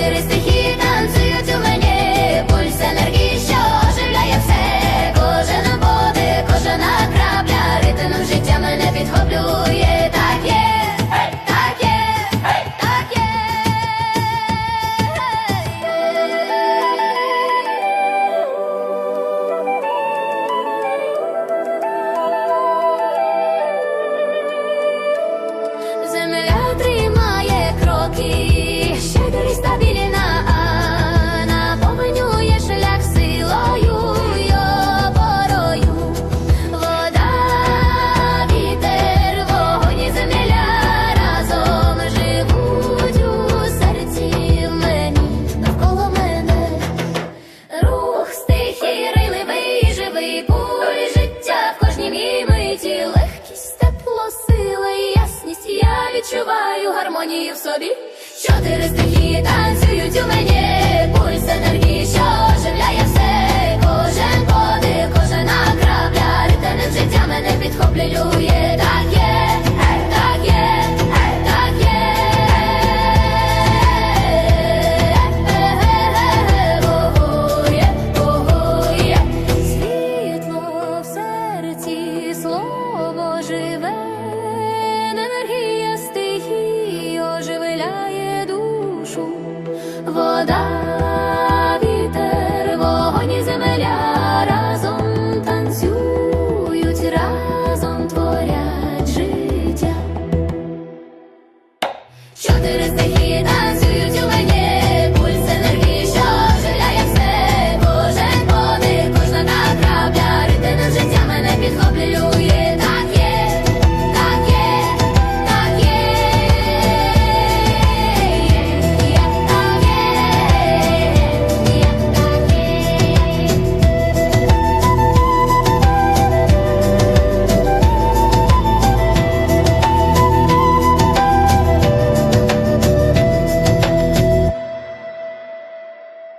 eres відчуваю гармонію в собі. Чотири стихії танцюють у мені, пульс енергії, що оживляє все. Кожен подих, кожна крапля, ритмом життя мене підхоплює.